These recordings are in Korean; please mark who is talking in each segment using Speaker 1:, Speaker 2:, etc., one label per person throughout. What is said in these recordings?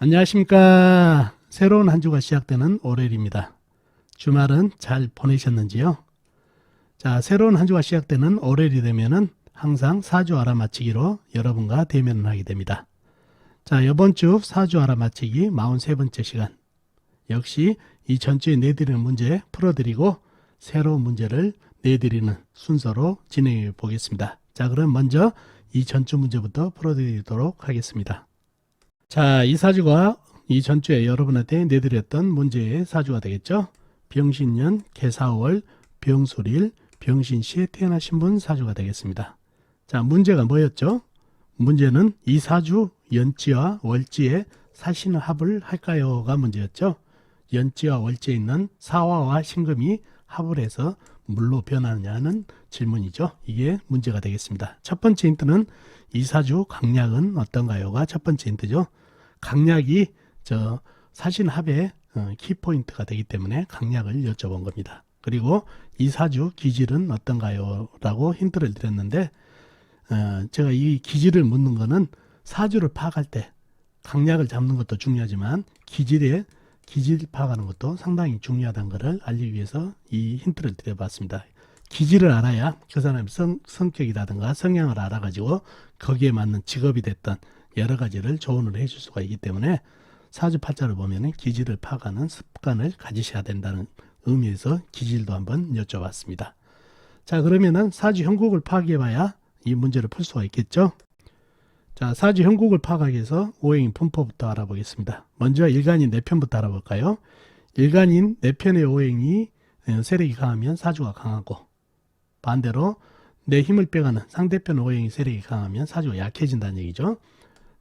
Speaker 1: 안녕하십니까. 새로운 한 주가 시작되는 월요일입니다. 주말은 잘 보내셨는지요? 자, 새로운 한 주가 시작되는 월요일이 되면은 항상 사주 알아맞히기로 여러분과 대면을 하게 됩니다. 자, 이번 주 사주 알아맞히기 43번째 시간. 역시 이 전주에 내드리는 문제 풀어드리고 새로운 문제를 내드리는 순서로 진행해 보겠습니다. 자, 그럼 먼저 이 전주 문제부터 풀어드리도록 하겠습니다. 자, 이 사주가 이 전주에 여러분한테 내드렸던 문제의 사주가 되겠죠. 병신년 개사월 병술일 병신시에 태어나신 분 사주가 되겠습니다. 자, 문제가 뭐였죠? 문제는 이 사주 연지와 월지에 사신을 합을 할까요가 문제였죠. 연지와 월지에 있는 사화와 신금이 합을 해서 물로 변하느냐는 질문이죠. 이게 문제가 되겠습니다. 첫 번째 힌트는 이 사주 강약은 어떤가요가 첫 번째 힌트죠. 강약이 저 사신 합의 어, 키포인트가 되기 때문에 강약을 여쭤본 겁니다. 그리고 이 사주 기질은 어떤가요? 라고 힌트를 드렸는데 어, 제가 이 기질을 묻는 거는 사주를 파악할 때 강약을 잡는 것도 중요하지만 기질에 기질 파악하는 것도 상당히 중요하다는 것을 알리기 위해서 이 힌트를 드려봤습니다. 기질을 알아야 그 사람의 성, 성격이라든가 성향을 알아가지고 거기에 맞는 직업이 됐던 여러 가지를 조언을 해줄 수가 있기 때문에 사주팔자를 보면 기질을 파악하는 습관을 가지셔야 된다는 의미에서 기질도 한번 여쭤봤습니다. 자 그러면은 사주 형국을 파악해봐야 이 문제를 풀 수가 있겠죠. 자 사주 형국을 파악하기 위해서 오행인 분포부터 알아보겠습니다. 먼저 일간인 네 편부터 알아볼까요? 일간인 네 편의 오행이 어, 세력이 강하면 사주가 강하고 반대로 내 힘을 빼가는 상대편 오행이 세력이 강하면 사주가 약해진다는 얘기죠.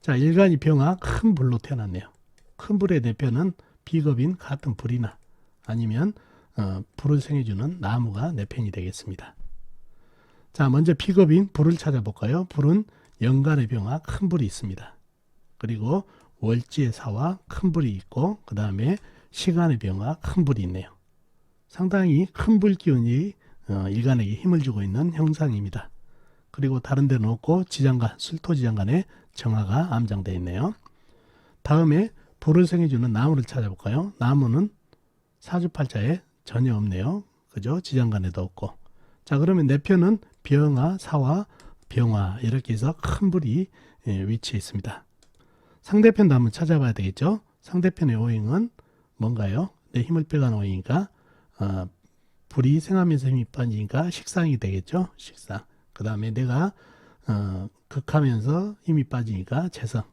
Speaker 1: 자, 일간이 병화 큰 불로 태어났네요. 큰 불의 대표는 비겁인 같은 불이나 아니면 어, 불을 생해주는 나무가 내 편이 되겠습니다. 자, 먼저 비겁인 불을 찾아볼까요? 불은 연간의 병화 큰 불이 있습니다. 그리고 월지의 사와 큰 불이 있고 그 다음에 시간의 병화 큰 불이 있네요. 상당히 큰 불 기운이 어, 일간에게 힘을 주고 있는 형상입니다. 그리고 다른 데는 없고 지장간, 술토지장간에 정화가 암장되어 있네요. 다음에 불을 생해주는 나무를 찾아볼까요? 나무는 사주팔자에 전혀 없네요. 그죠? 지장간에도 없고. 자, 그러면 내 편은 병화, 사화, 병화 이렇게 해서 큰 불이 예, 위치해 있습니다. 상대편도 한번 찾아봐야 되겠죠? 상대편의 오행은 뭔가요? 내 힘을 빼가는 오행이니까 어, 불이 생하면서 힘이 빠지니까 식상이 되겠죠? 식상. 그 다음에 내가 어, 극하면서 힘이 빠지니까 재성.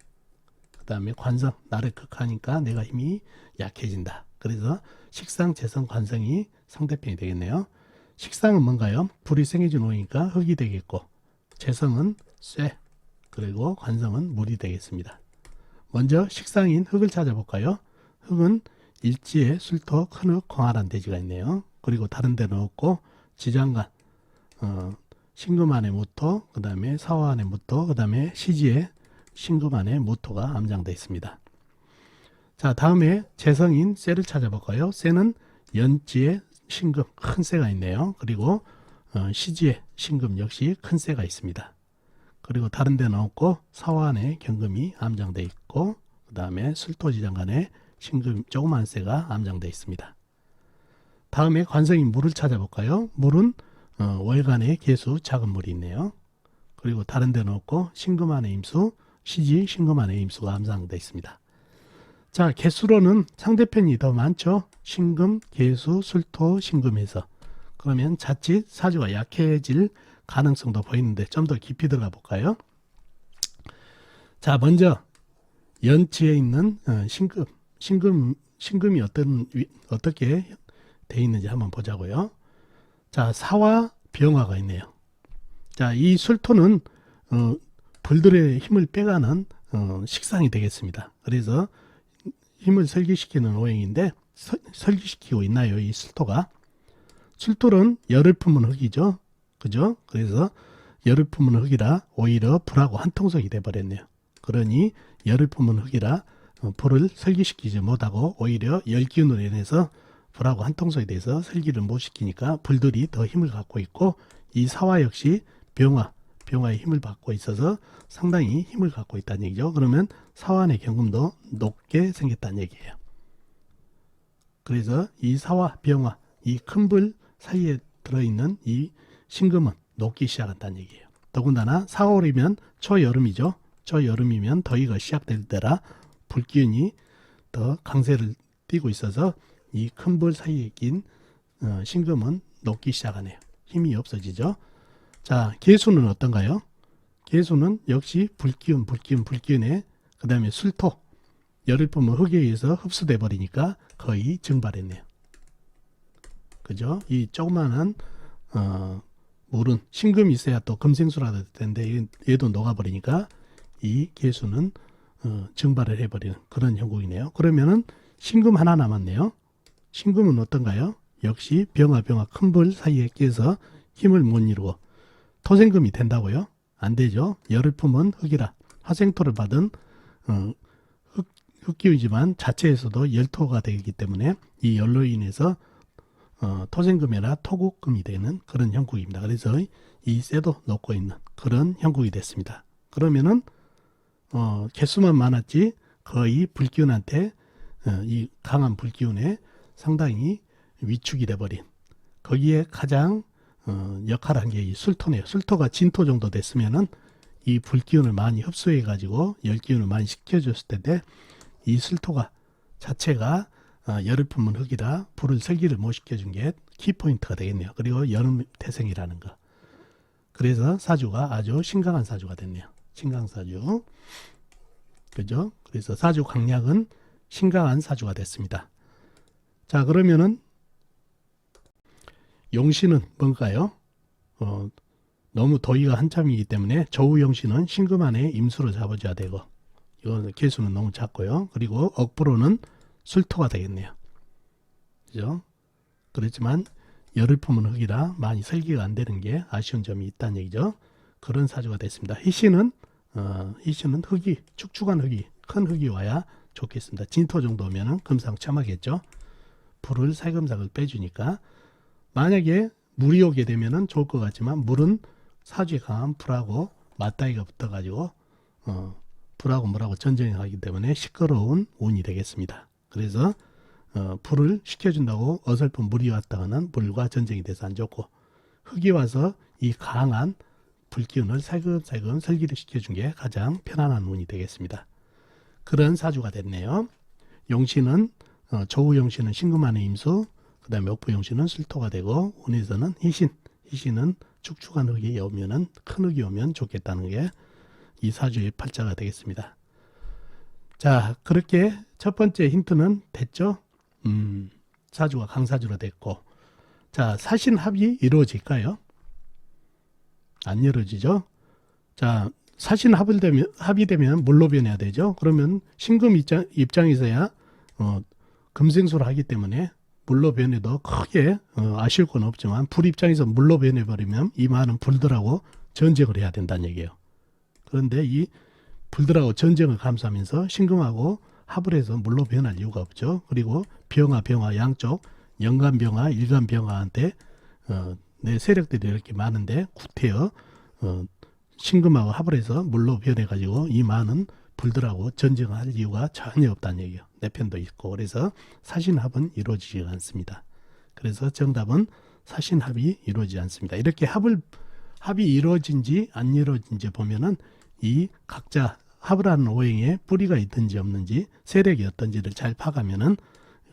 Speaker 1: 그 다음에 관성. 나를 극하니까 내가 힘이 약해진다. 그래서 식상, 재성, 관성이 상대편이 되겠네요. 식상은 뭔가요? 불이 생겨진 오니까 흙이 되겠고 재성은 쇠 그리고 관성은 물이 되겠습니다. 먼저 식상인 흙을 찾아볼까요? 흙은 일지에 술토, 큰흙, 광활한 대지가 있네요. 그리고 다른 데는 없고 지장간, 어, 신금 안에 무토, 그 다음에 사화 안에 무토, 그 다음에 시지에 신금 안에 무토가 암장되어 있습니다. 자, 다음에 재성인 쇠를 찾아볼까요? 쇠는 연지에 신금, 큰 쇠가 있네요. 그리고 어, 시지에 신금 역시 큰 쇠가 있습니다. 그리고 다른 데는 없고 사화 안에 경금이 암장되어 있고 그 다음에 술토지장간에 신금 조그만 쇠가 암장되어 있습니다. 다음에 관성인 물을 찾아볼까요? 물은 어, 월간에 개수 작은 물이 있네요. 그리고 다른 데는 없고 신금 안에 임수, 시지 신금 안에 임수가 암상되어 있습니다. 자, 개수로는 상대편이 더 많죠. 신금, 개수, 술토, 신금에서. 그러면 자칫 사주가 약해질 가능성도 보이는데 좀 더 깊이 들어가 볼까요? 자, 먼저 연치에 있는 어, 신금, 신금, 신금이 어떤 위- 어떻게 돼 있는지 한번 보자고요. 자, 사와 병화가 있네요. 자, 이 술토는 어, 불들의 힘을 빼가는 어, 식상이 되겠습니다. 그래서 힘을 설기시키는 오행인데 서- 설기시키고 있나요, 이 술토가? 술토는 열을 품은 흙이죠. 그죠? 그래서 열을 품은 흙이라 오히려 불하고 한통속이 돼버렸네요. 그러니 열을 품은 흙이라 어, 불을 설기시키지 못하고 오히려 열기운으로 인해서 불하고 한통속이 돼서 설기를 못 시키니까 불들이 더 힘을 갖고 있고 이 사화 역시 병화, 병화의 힘을 받고 있어서 상당히 힘을 갖고 있다는 얘기죠. 그러면 사환의 경금도 높게 생겼다는 얘기예요. 그래서 이 사화, 병화, 이 큰 불 사이에 들어있는 이 신금은 녹기 시작한다는 얘기예요. 더군다나 4월이면 초여름이죠. 초여름이면 더위가 시작될 때라 불기운이 더 강세를 띠고 있어서 이큰불 사이에 낀 어, 신금은 녹기 시작하네요. 힘이 없어지죠. 자, 개수는 어떤가요? 개수는 역시 불기운, 불기운, 불기운에 그 다음에 술토, 열을 뿜은 흙에 의해서 흡수돼 버리니까 거의 증발했네요. 그죠? 이 조그마한 어, 물은 신금이 있어야 또 금생수라 될 텐데 얘도 녹아버리니까 이 개수는 어, 증발을 해버리는 그런 형국이네요. 그러면은 신금 하나 남았네요. 신금은 어떤가요? 역시 병화 병화 큰불 사이에 끼어서 힘을 못 이루고 토생금이 된다고요? 안 되죠. 열을 품은 흙이라 화생토를 받은 어, 흙, 흙기운이지만 자체에서도 열토가 되기 때문에 이 열로 인해서 어, 토생금이나 토국금이 되는 그런 형국입니다. 그래서 이 쇠도 놓고 있는 그런 형국이 됐습니다. 그러면은 어, 개수만 많았지 거의 불기운한테 어, 이 강한 불기운에 상당히 위축이 돼버린 거기에 가장 어, 역할한 게 이 술토네요. 술토가 진토 정도 됐으면은 이 불기운을 많이 흡수해 가지고 열기운을 많이 식혀줬을 텐데 이 술토가 자체가 어, 열을 품은 흙이라 불을 설기를 못 시켜준 게 키포인트가 되겠네요. 그리고 여름 태생이라는 거. 그래서 사주가 아주 신강한 사주가 됐네요. 신강사주. 그죠? 그래서 사주 강약은 신강한 사주가 됐습니다. 자, 그러면은 용신은 뭔가요? 어, 너무 더위가 한참이기 때문에 저우 용신은 신금 안에 임수로 잡아줘야 되고 이건 개수는 너무 작고요. 그리고 억부로는 술토가 되겠네요. 그죠? 그렇지만 열을 품은 흙이라 많이 설계가 안 되는 게 아쉬운 점이 있다는 얘기죠. 그런 사주가 됐습니다. 희신은 어, 희신은 흙이 축축한 흙이 큰 흙이 와야 좋겠습니다. 진토 정도면은 금상첨화겠죠. 불을 살금살금 빼주니까 만약에 물이 오게 되면은 좋을 것 같지만 물은 사주에 강한 불하고 맞다이가 붙어가지고 어, 불하고 물하고 전쟁이 하기 때문에 시끄러운 운이 되겠습니다. 그래서 어, 불을 식혀준다고 어설픈 물이 왔다가는 물과 전쟁이 돼서 안 좋고 흙이 와서 이 강한 불기운을 살금살금 설기를 시켜준 게 가장 편안한 운이 되겠습니다. 그런 사주가 됐네요. 용신은 어, 조우 용신은 신금안의 임수, 그 다음에 목부 용신은 술토가 되고 운에서는 희신, 희신은 축축한 흙이 오면은 큰 흙이 오면 좋겠다는 게 이 사주의 팔자가 되겠습니다. 자, 그렇게 첫 번째 힌트는 됐죠? 음, 사주가 강사주로 됐고, 자, 사신합이 이루어질까요? 안 이루어지죠? 자, 사신 합을 되면, 합이 되면 물로 변해야 되죠? 그러면 신금 입장, 입장에서야, 어, 금생수를 하기 때문에 물로 변해도 크게 어, 아쉬울 건 없지만 불 입장에서 물로 변해버리면 이 많은 불들하고 전쟁을 해야 된다는 얘기예요. 그런데 이 불들하고 전쟁을 감수하면서 신금하고 합을 해서 물로 변할 이유가 없죠. 그리고 병화, 병화 양쪽 영간 병화, 일간 병화한테 어, 내 세력들이 이렇게 많은데 구태여 어, 신금하고 합을 해서 물로 변해가지고 이 많은 불들하고 전쟁을 할 이유가 전혀 없다는 얘기예요. 내 편도 있고 그래서 사신합은 이루어지지 않습니다. 그래서 정답은 사신합이 이루어지지 않습니다. 이렇게 합을 합이 이루어진지 안 이루어진지 보면은 이 각자 합을 하는 오행에 뿌리가 있든지 없는지 세력이 어떤지를 잘 파가면은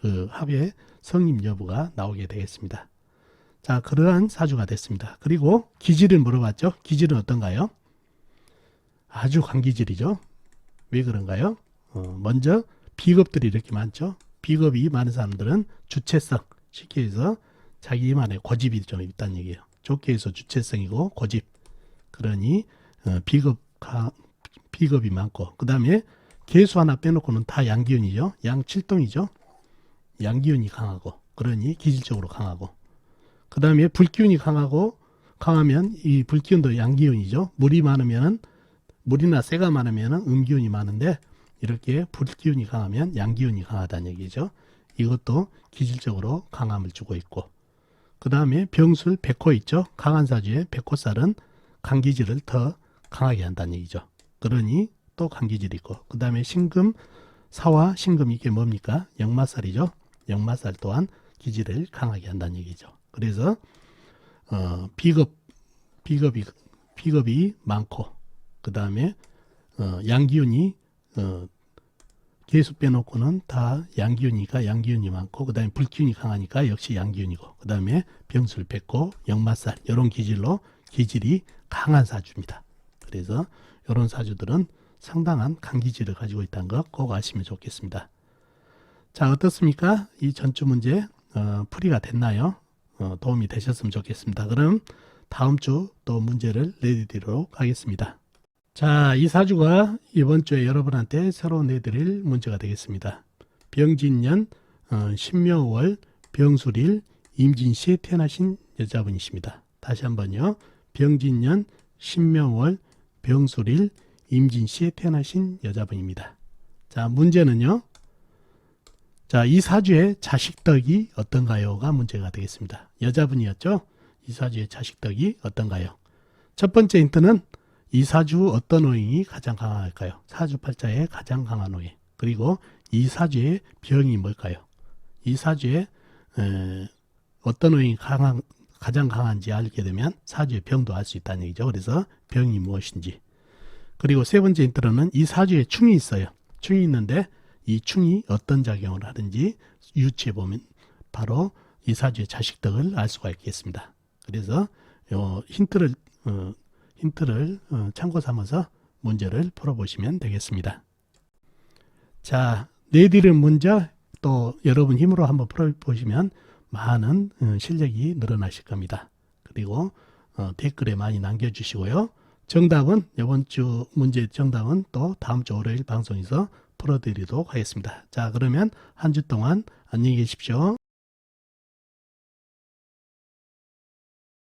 Speaker 1: 그 합의 성립 여부가 나오게 되겠습니다. 자, 그러한 사주가 됐습니다. 그리고 기질을 물어봤죠. 기질은 어떤가요? 아주 강기질이죠. 왜 그런가요? 어, 먼저 비겁들이 이렇게 많죠. 비겁이 많은 사람들은 주체성, 쉽게 해서 자기만의 고집이 좀 있다는 얘기예요. 좋게 해서 주체성이고 고집. 그러니 어, 비겁 비겁이 많고 그 다음에 개수 하나 빼놓고는 다 양기운이죠. 양칠동이죠. 양기운이 강하고 그러니 기질적으로 강하고 그 다음에 불기운이 강하고 강하면 이 불기운도 양기운이죠. 물이 많으면 물이나 쇠가 많으면 음기운이 많은데 이렇게 불기운이 강하면 양기운이 강하다는 얘기죠. 이것도 기질적으로 강함을 주고 있고 그 다음에 병술 백호 있죠. 강한 사주의 백호살은 간기질을 더 강하게 한다는 얘기죠. 그러니 또 간기질이 있고 그 다음에 신금 사와 신금 이게 뭡니까? 역마살이죠. 역마살 또한 기질을 강하게 한다는 얘기죠. 그래서 어, 비겁 비겁이 비겁이 많고 그 다음에 어, 양기운이 어, 개수 빼놓고는 다 양기운이니까 양기운이 많고 그 다음에 불기운이 강하니까 역시 양기운이고 그 다음에 병술 뱉고 역마살 이런 기질로 기질이 강한 사주입니다. 그래서 이런 사주들은 상당한 강기질을 가지고 있다는 거 꼭 아시면 좋겠습니다. 자 어떻습니까? 이 전주 문제 어, 풀이가 됐나요? 어, 도움이 되셨으면 좋겠습니다. 그럼 다음 주 또 문제를 내드리도록 하겠습니다. 자, 이 사주가 이번 주에 여러분한테 새로 내드릴 문제가 되겠습니다. 병진년 어, 신묘월 병술일 임진시에 태어나신 여자분이십니다. 다시 한번요. 병진년 신묘월 병술일 임진시에 태어나신 여자분입니다. 자, 문제는요. 자, 이 사주의 자식덕이 어떤가요가 문제가 되겠습니다. 여자분이었죠? 이 사주의 자식덕이 어떤가요? 첫 번째 힌트는 이 사주 어떤 오행이 가장 강할까요? 사주 팔자에 가장 강한 오행. 그리고 이 사주의 병이 뭘까요? 이 사주의 에, 어떤 오행이 강한, 가장 강한지 알게 되면 사주의 병도 알 수 있다는 얘기죠. 그래서 병이 무엇인지. 그리고 세 번째 힌트로는 이 사주에 충이 있어요. 충이 있는데 이 충이 어떤 작용을 하든지 유추해 보면 바로 이 사주의 자식덕을 알 수가 있겠습니다. 그래서 요 힌트를 어, 힌트를 어, 참고 삼아서 문제를 풀어보시면 되겠습니다. 자, 내드린 문제 또 여러분 힘으로 한번 풀어보시면 많은 어, 실력이 늘어나실 겁니다. 그리고 어, 댓글에 많이 남겨주시고요. 정답은 이번 주 문제 정답은 또 다음 주 월요일 방송에서 풀어드리도록 하겠습니다. 자, 그러면 한 주 동안 안녕히 계십시오.